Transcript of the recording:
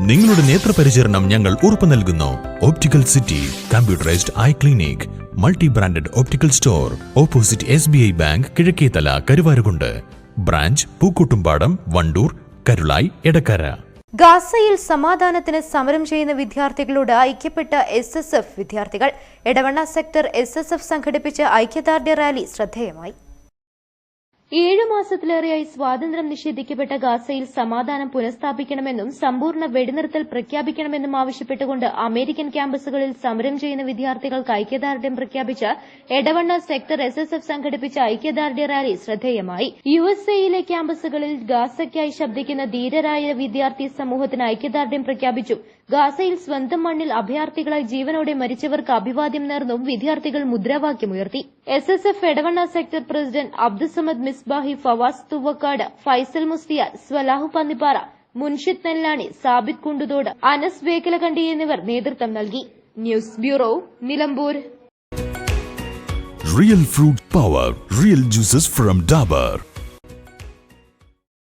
നിങ്ങളുടെ നേത്രപരിചരണം ഞങ്ങൾ ഉറപ്പു നൽകുന്നു. Optical city computerised eye clinic multi branded optical store opposite S B I bank Kizhakkethala Karuvarakundu branch Pookkottumpadam Wandoor Karulai Edakkara ഗാസയിൽ സമാധാനത്തിന് സമരം ചെയ്യുന്ന വിദ്യാർത്ഥികളോട് ഐക്യപ്പെട്ട എസ് എസ് എഫ് വിദ്യാർത്ഥികൾ Edavanna sector S S F സംഘടിപ്പിച്ച ഐക്യദാർഢ്യ റാലി ശ്രദ്ധേയമായി. ഏഴു മാസത്തിലേറെയായി സ്വാതന്ത്ര്യം നിഷേധിക്കപ്പെട്ട ഗാസയിൽ സമാധാനം പുനഃസ്ഥാപിക്കണമെന്നും സമ്പൂർണ വെടിനിർത്തൽ പ്രഖ്യാപിക്കണമെന്നും ആവശ്യപ്പെട്ടുകൊണ്ട് അമേരിക്കൻ ക്യാമ്പസുകളിൽ സമരം ചെയ്യുന്ന വിദ്യാർത്ഥികൾക്ക് ഐക്യദാർഢ്യം പ്രഖ്യാപിച്ച് Edavanna sector S S F സംഘടിപ്പിച്ച ഐക്യദാർഢ്യ റാലി ശ്രദ്ധേയമായി. യു എസ് എയിലെ ക്യാമ്പസുകളിൽ ഗാസയ്ക്കായി ശബ്ദിക്കുന്ന ധീരരായ വിദ്യാർത്ഥി സമൂഹത്തിന് ഐക്യദാർഢ്യം പ്രഖ്യാപിച്ചു. ഗാസയിൽ സ്വന്തം മണ്ണിൽ അഭയാർത്ഥികളായി ജീവനോടെ മരിച്ചവർക്ക് അഭിവാദ്യം നേർന്നും വിദ്യാർത്ഥികൾ മുദ്രാവാക്യമുയർത്തി S S F Edavanna sector president Abdussamad Misbahi Fawas Thuvakkad Faisal Musthiyar Swalahu Pannippara Munshid Nellani Sabith Kunduthode Anas Vekkalakandi എന്നിവർ നേതൃത്വം നൽകി. News bureau Nilambur. Real fruit power real juices from Dabur